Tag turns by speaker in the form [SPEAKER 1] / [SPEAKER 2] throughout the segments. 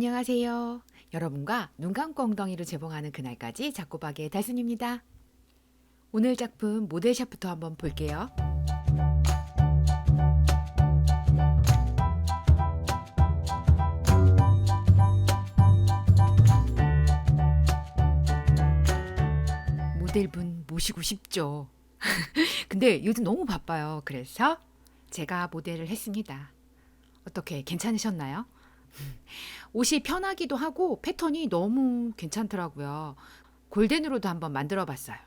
[SPEAKER 1] 안녕하세요. 여러분과 눈 감고 엉덩이로 재봉하는 그날까지 작고박의 달순입니다. 오늘 작품 모델샷부터 한번 볼게요. 모델분 모시고 싶죠. 근데 요즘 너무 바빠요. 그래서 제가 모델을 했습니다. 어떻게 괜찮으셨나요? 옷이 편하기도 하고 패턴이 너무 괜찮더라고요. 골덴으로도 한번 만들어 봤어요.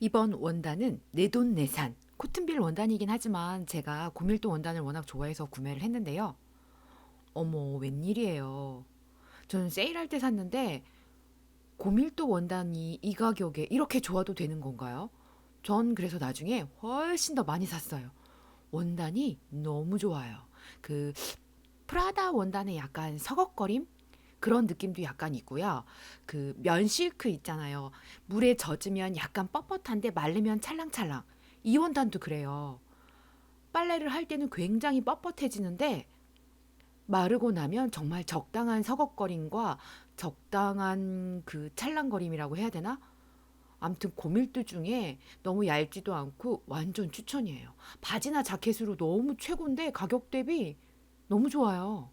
[SPEAKER 1] 이번 원단은 내돈내산 코튼빌 원단이긴 하지만 제가 고밀도 원단을 워낙 좋아해서 구매를 했는데요. 어머 웬일이에요. 저는 세일할 때 샀는데 고밀도 원단이 이 가격에 이렇게 좋아도 되는 건가요? 전 그래서 나중에 훨씬 더 많이 샀어요. 원단이 너무 좋아요. 그 프라다 원단의 약간 서걱거림 그런 느낌도 약간 있고요. 그 면실크 있잖아요. 물에 젖으면 약간 뻣뻣한데 말르면 찰랑찰랑. 이 원단도 그래요. 빨래를 할 때는 굉장히 뻣뻣해지는데 마르고 나면 정말 적당한 서걱거림과 적당한 그 찰랑거림이라고 해야 되나? 아무튼 고밀도 중에 너무 얇지도 않고 완전 추천이에요. 바지나 자켓으로 너무 최고인데 가격 대비 너무 좋아요.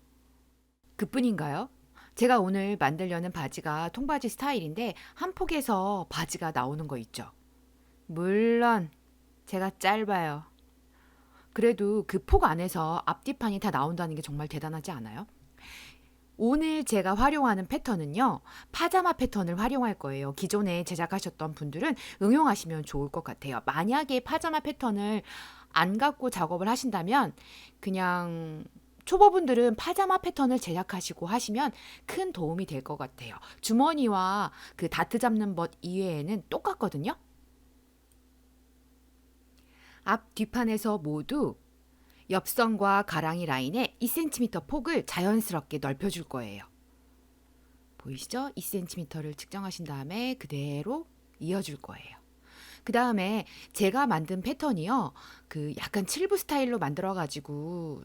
[SPEAKER 1] 그뿐인가요? 제가 오늘 만들려는 바지가 통바지 스타일인데 한 폭에서 바지가 나오는 거 있죠. 물론 제가 짧아요. 그래도 그 폭 안에서 앞뒤판이 다 나온다는 게 정말 대단하지 않아요? 오늘 제가 활용하는 패턴은요, 파자마 패턴을 활용할 거예요. 기존에 제작하셨던 분들은 응용하시면 좋을 것 같아요. 만약에 파자마 패턴을 안 갖고 작업을 하신다면, 그냥 초보분들은 파자마 패턴을 제작하시고 하시면 큰 도움이 될 것 같아요. 주머니와 그 다트 잡는 벗 이외에는 똑같거든요. 앞 뒷판에서 모두 옆선과 가랑이 라인에 2cm 폭을 자연스럽게 넓혀줄 거예요. 보이시죠? 2cm를 측정하신 다음에 그대로 이어줄 거예요. 그 다음에 제가 만든 패턴이요. 그 약간 칠부 스타일로 만들어가지고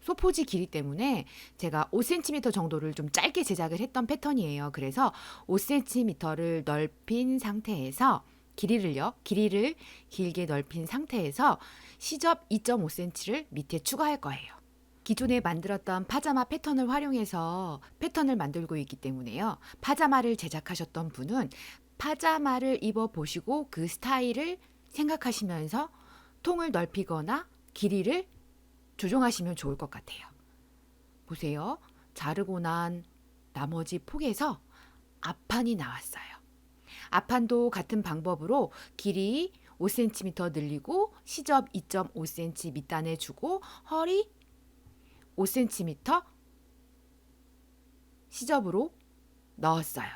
[SPEAKER 1] 소포지 길이 때문에 제가 5cm 정도를 좀 짧게 제작을 했던 패턴이에요. 그래서 5cm를 넓힌 상태에서 길이를요. 길이를 길게 넓힌 상태에서 시접 2.5cm를 밑에 추가할 거예요. 기존에 만들었던 파자마 패턴을 활용해서 패턴을 만들고 있기 때문에요. 파자마를 제작하셨던 분은 파자마를 입어 보시고 그 스타일을 생각하시면서 통을 넓히거나 길이를 조정하시면 좋을 것 같아요. 보세요. 자르고 난 나머지 폭에서 앞판이 나왔어요. 앞판도 같은 방법으로 길이 5cm 늘리고 시접 2.5cm 밑단에 주고 허리 5cm 시접으로 넣었어요.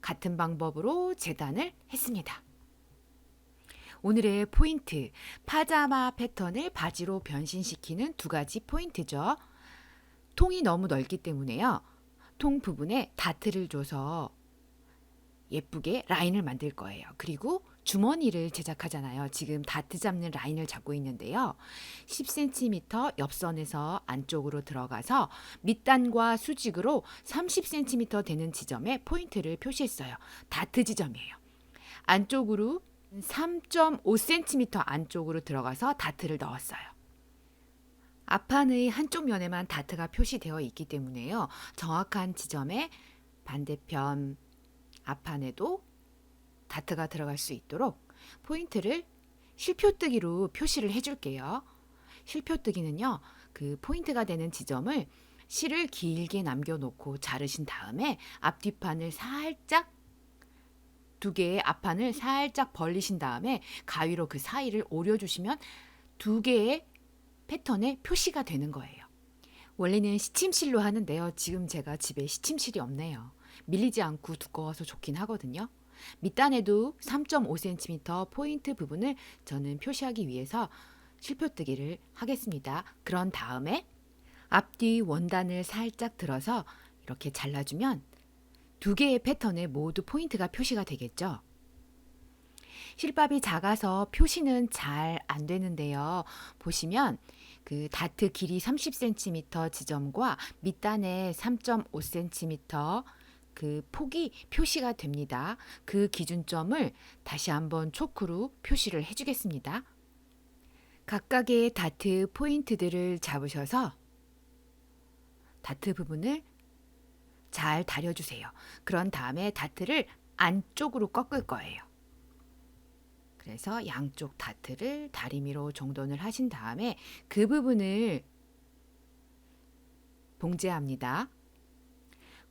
[SPEAKER 1] 같은 방법으로 재단을 했습니다. 오늘의 포인트, 파자마 패턴을 바지로 변신시키는 두 가지 포인트죠. 통이 너무 넓기 때문에요. 통 부분에 다트를 줘서 예쁘게 라인을 만들 거예요. 그리고 주머니를 제작하잖아요. 지금 다트 잡는 라인을 잡고 있는데요. 10cm 옆선에서 안쪽으로 들어가서 밑단과 수직으로 30cm 되는 지점에 포인트를 표시했어요. 다트 지점이에요. 안쪽으로 3.5cm 안쪽으로 들어가서 다트를 넣었어요. 앞판의 한쪽 면에만 다트가 표시되어 있기 때문에요. 정확한 지점에 반대편 앞판에도 다트가 들어갈 수 있도록 포인트를 실표뜨기로 표시를 해줄게요. 실표뜨기는요, 그 포인트가 되는 지점을 실을 길게 남겨놓고 자르신 다음에 앞뒤판을 살짝 두 개의 앞판을 살짝 벌리신 다음에 가위로 그 사이를 오려주시면 두 개의 패턴의 표시가 되는 거예요. 원래는 시침실로 하는데요. 지금 제가 집에 시침실이 없네요. 밀리지 않고 두꺼워서 좋긴 하거든요. 밑단에도 3.5cm 포인트 부분을 저는 표시하기 위해서 실표뜨기를 하겠습니다. 그런 다음에 앞뒤 원단을 살짝 들어서 이렇게 잘라주면 두 개의 패턴에 모두 포인트가 표시가 되겠죠. 실밥이 작아서 표시는 잘 안 되는데요. 보시면 그 다트 길이 30cm 지점과 밑단에 3.5cm 그 폭이 표시가 됩니다. 그 기준점을 다시 한번 초크로 표시를 해주겠습니다. 각각의 다트 포인트들을 잡으셔서 다트 부분을 잘 다려주세요. 그런 다음에 다트를 안쪽으로 꺾을 거예요. 그래서 양쪽 다트를 다리미로 정돈을 하신 다음에 그 부분을 봉제합니다.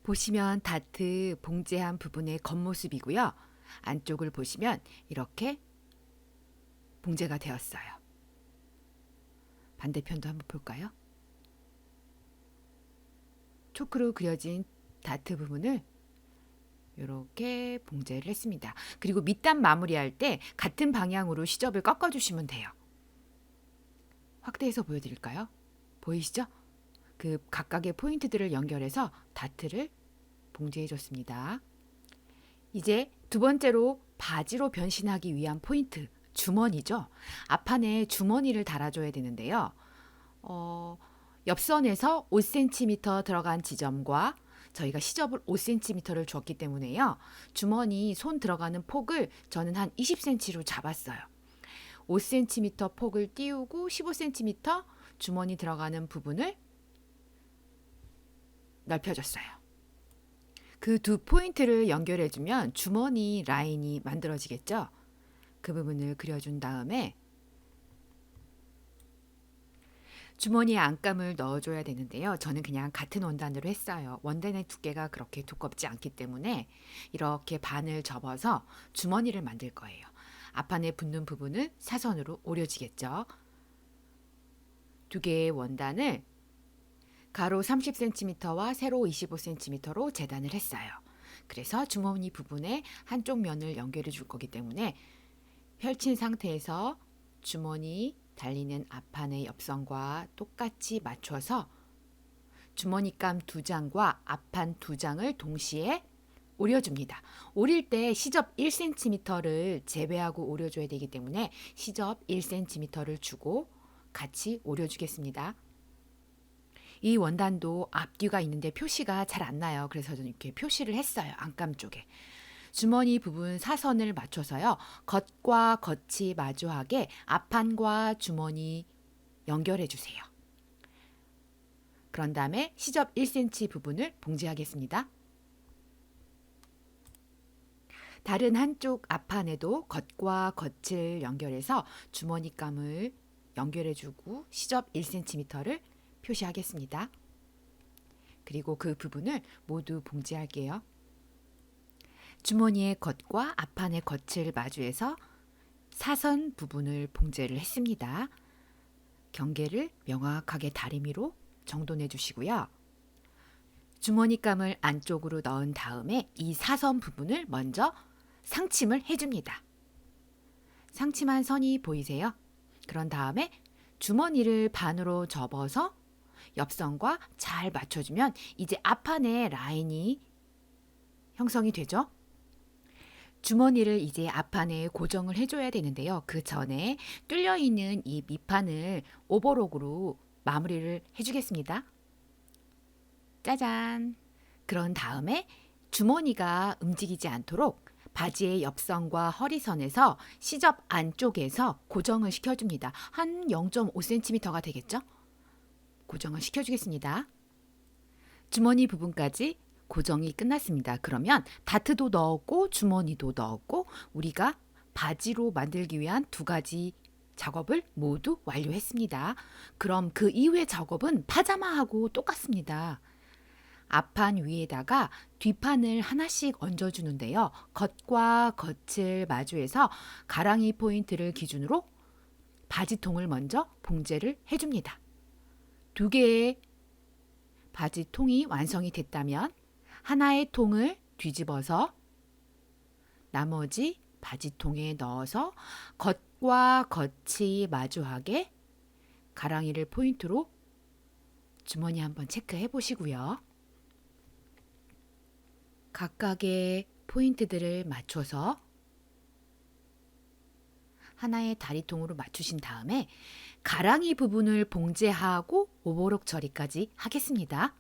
[SPEAKER 1] 보시면 다트 봉제한 부분의 겉모습이고요. 안쪽을 보시면 이렇게 봉제가 되었어요. 반대편도 한번 볼까요? 초크로 그려진 다트 부분을 이렇게 봉제를 했습니다. 그리고 밑단 마무리할 때 같은 방향으로 시접을 꺾어주시면 돼요. 확대해서 보여드릴까요? 보이시죠? 그 각각의 포인트들을 연결해서 다트를 봉제해 줬습니다. 이제 두 번째로 바지로 변신하기 위한 포인트 주머니죠. 앞판에 주머니를 달아줘야 되는데요. 어, 옆선에서 5cm 들어간 지점과 저희가 시접을 5cm를 줬기 때문에요. 주머니 손 들어가는 폭을 저는 한 20cm로 잡았어요. 5cm 폭을 띄우고 15cm 주머니 들어가는 부분을 넓혀줬어요. 그 두 포인트를 연결해주면 주머니 라인이 만들어지겠죠? 그 부분을 그려준 다음에 주머니에 안감을 넣어줘야 되는데요. 저는 그냥 같은 원단으로 했어요. 원단의 두께가 그렇게 두껍지 않기 때문에 이렇게 반을 접어서 주머니를 만들 거예요. 앞판에 붙는 부분은 사선으로 오려지겠죠. 두 개의 원단을 가로 30cm와 세로 25cm로 재단을 했어요. 그래서 주머니 부분에 한쪽 면을 연결해 줄 거기 때문에 펼친 상태에서 주머니 달리는 앞판의 옆선과 똑같이 맞춰서 주머니감 두 장과 앞판 두 장을 동시에 오려줍니다. 오릴 때 시접 1cm를 제외하고 오려줘야 되기 때문에 시접 1cm를 주고 같이 오려주겠습니다. 이 원단도 앞뒤가 있는데 표시가 잘 안 나요. 그래서 저는 이렇게 표시를 했어요. 안감 쪽에. 주머니 부분 사선을 맞춰서요. 겉과 겉이 마주하게 앞판과 주머니 연결해 주세요. 그런 다음에 시접 1cm 부분을 봉제하겠습니다. 다른 한쪽 앞판에도 겉과 겉을 연결해서 주머니감을 연결해주고 시접 1cm를 표시하겠습니다. 그리고 그 부분을 모두 봉제할게요. 주머니의 겉과 앞판의 겉을 마주해서 사선 부분을 봉제를 했습니다. 경계를 명확하게 다리미로 정돈해 주시고요. 주머니감을 안쪽으로 넣은 다음에 이 사선 부분을 먼저 상침을 해줍니다. 상침한 선이 보이세요? 그런 다음에 주머니를 반으로 접어서 옆선과 잘 맞춰주면 이제 앞판에 라인이 형성이 되죠. 주머니를 이제 앞판에 고정을 해줘야 되는데요. 그 전에 뚫려 있는 이 밑판을 오버록으로 마무리를 해주겠습니다. 짜잔! 그런 다음에 주머니가 움직이지 않도록 바지의 옆선과 허리선에서 시접 안쪽에서 고정을 시켜줍니다. 한 0.5cm가 되겠죠? 고정을 시켜주겠습니다. 주머니 부분까지 고정이 끝났습니다. 그러면 다트도 넣었고 주머니도 넣었고 우리가 바지로 만들기 위한 두 가지 작업을 모두 완료했습니다. 그럼 그 이후의 작업은 파자마하고 똑같습니다. 앞판 위에다가 뒷판을 하나씩 얹어주는데요. 겉과 겉을 마주해서 가랑이 포인트를 기준으로 바지통을 먼저 봉제를 해줍니다. 두 개의 바지통이 완성이 됐다면 하나의 통을 뒤집어서 나머지 바지통에 넣어서 겉과 겉이 마주하게 가랑이를 포인트로 주머니 한번 체크해 보시고요. 각각의 포인트들을 맞춰서 하나의 다리통으로 맞추신 다음에 가랑이 부분을 봉제하고 오버록 처리까지 하겠습니다.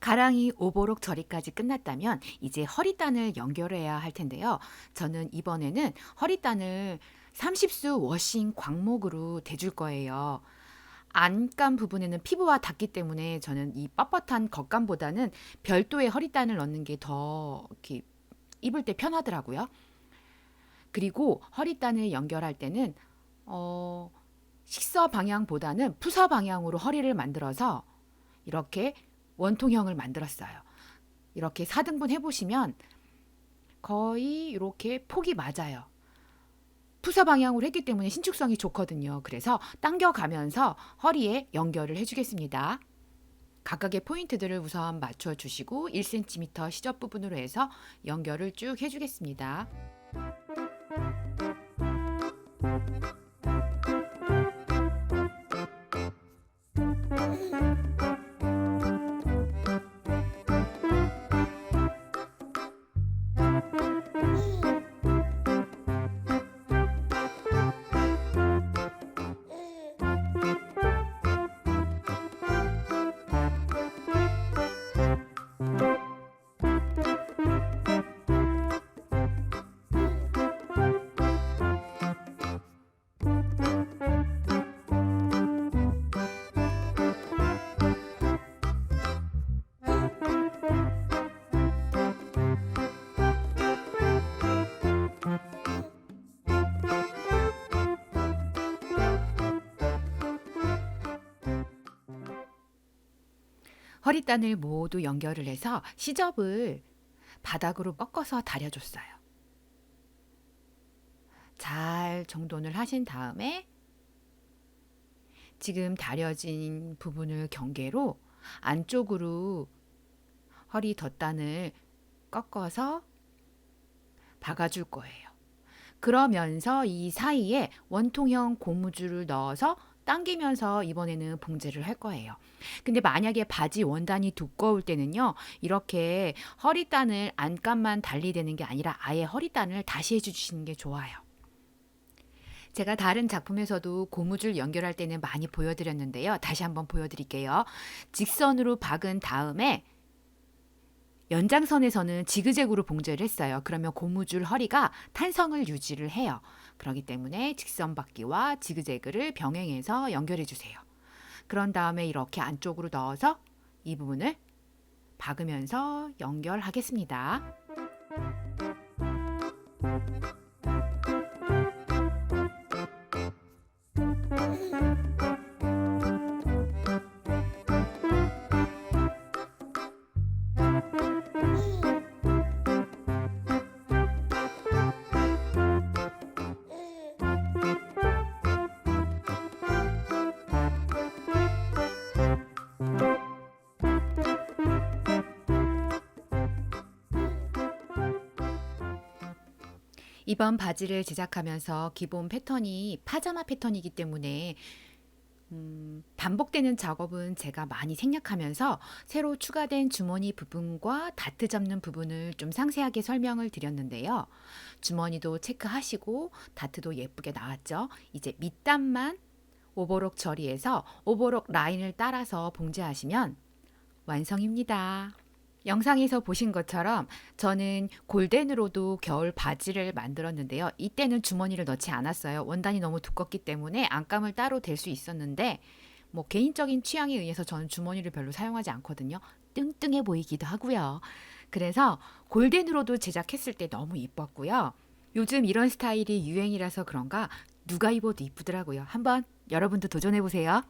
[SPEAKER 1] 가랑이 오버록 처리까지 끝났다면 이제 허리단을 연결해야 할 텐데요. 저는 이번에는 허리단을 30수 워싱 광목으로 대줄 거예요. 안감 부분에는 피부와 닿기 때문에 저는 이 뻣뻣한 겉감보다는 별도의 허리단을 넣는 게 더 이렇게 입을 때 편하더라고요. 그리고 허리단을 연결할 때는 어, 식서 방향보다는 푸서 방향으로 허리를 만들어서 이렇게 원통형을 만들었어요. 이렇게 4등분 해보시면 거의 이렇게 폭이 맞아요. 푸서 방향으로 했기 때문에 신축성이 좋거든요. 그래서 당겨가면서 허리에 연결을 해주겠습니다. 각각의 포인트들을 우선 맞춰주시고 1cm 시접 부분으로 해서 연결을 쭉 해주겠습니다. 허리단을 모두 연결을 해서 시접을 바닥으로 꺾어서 다려줬어요. 잘 정돈을 하신 다음에 지금 다려진 부분을 경계로 안쪽으로 허리 덧단을 꺾어서 박아줄 거예요. 그러면서 이 사이에 원통형 고무줄을 넣어서 당기면서 이번에는 봉제를 할 거예요. 근데 만약에 바지 원단이 두꺼울 때는요, 이렇게 허리단을 안감만 달리되는 게 아니라 아예 허리단을 다시 해주시는 게 좋아요. 제가 다른 작품에서도 고무줄 연결할 때는 많이 보여드렸는데요. 다시 한번 보여드릴게요. 직선으로 박은 다음에 연장선에서는 지그재그로 봉제를 했어요. 그러면 고무줄 허리가 탄성을 유지를 해요. 그렇기 때문에 직선 박기와 지그재그를 병행해서 연결해 주세요. 그런 다음에 이렇게 안쪽으로 넣어서 이 부분을 박으면서 연결하겠습니다. 이번 바지를 제작하면서 기본 패턴이 파자마 패턴이기 때문에 음, 반복되는 작업은 제가 많이 생략하면서 새로 추가된 주머니 부분과 다트 잡는 부분을 좀 상세하게 설명을 드렸는데요. 주머니도 체크하시고 다트도 예쁘게 나왔죠. 이제 밑단만 오버록 처리해서 오버록 라인을 따라서 봉제하시면 완성입니다. 영상에서 보신 것처럼 저는 골덴으로도 겨울 바지를 만들었는데요. 이때는 주머니를 넣지 않았어요. 원단이 너무 두껍기 때문에 안감을 따로 댈 수 있었는데 뭐 개인적인 취향에 의해서 저는 주머니를 별로 사용하지 않거든요. 뚱뚱해 보이기도 하고요. 그래서 골덴으로도 제작했을 때 너무 이뻤고요. 요즘 이런 스타일이 유행이라서 그런가 누가 입어도 이쁘더라고요. 한번 여러분도 도전해 보세요.